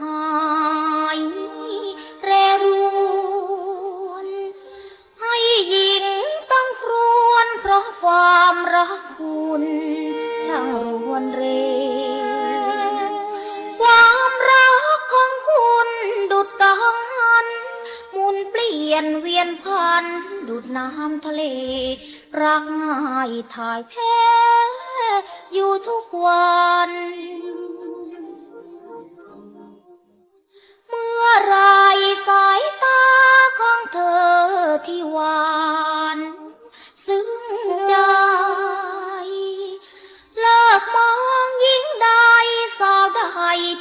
หายแรรูนให้หญิงต้องครวนเพราะความรักคุณช่างรวนเร ความรักของคุณดุดกังหัน มุนเปลี่ยนเวียนพัน ดุดน้ำทะเล รักง่ายถ่ายแท้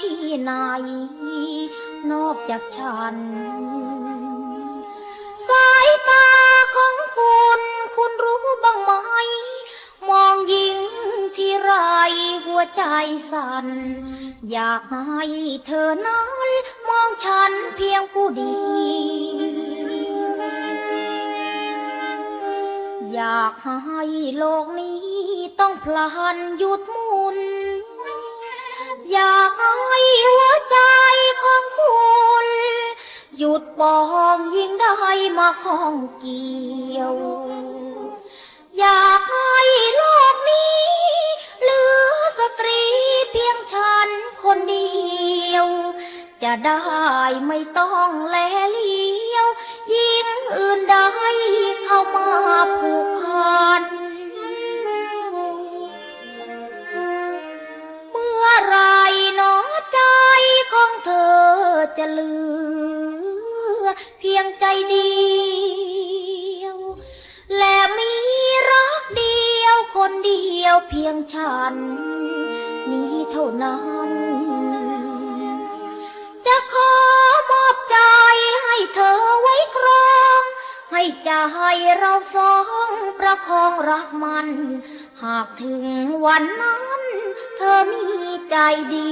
ที่ไหน นอกจากฉัน สายตาของคุณ คุณรู้บ้างไหม มองยิงที่ไรหัวใจสั่น อยากให้เธอนั้น มองฉันเพียงผู้เดียวอยากให้โลกนี้ต้องพลันหยุดหมุน อยากให้หัวใจของคุณ หยุดปองยิ่งได้มาข้องเกี่ยว อยากให้โลกนี้เหลือสตรีเพียงฉันคนเดียว จะได้ไม่ต้องแลเล จะเหลือ เพียงใจเดียว และมีรักเดียวคนเดียวเพียงฉัน นี้เท่านั้น จะขอมอบใจให้เธอไว้ครอง ให้ใจเราสองประคองรักมัน หากถึงวันนั้น เธอมีใจดี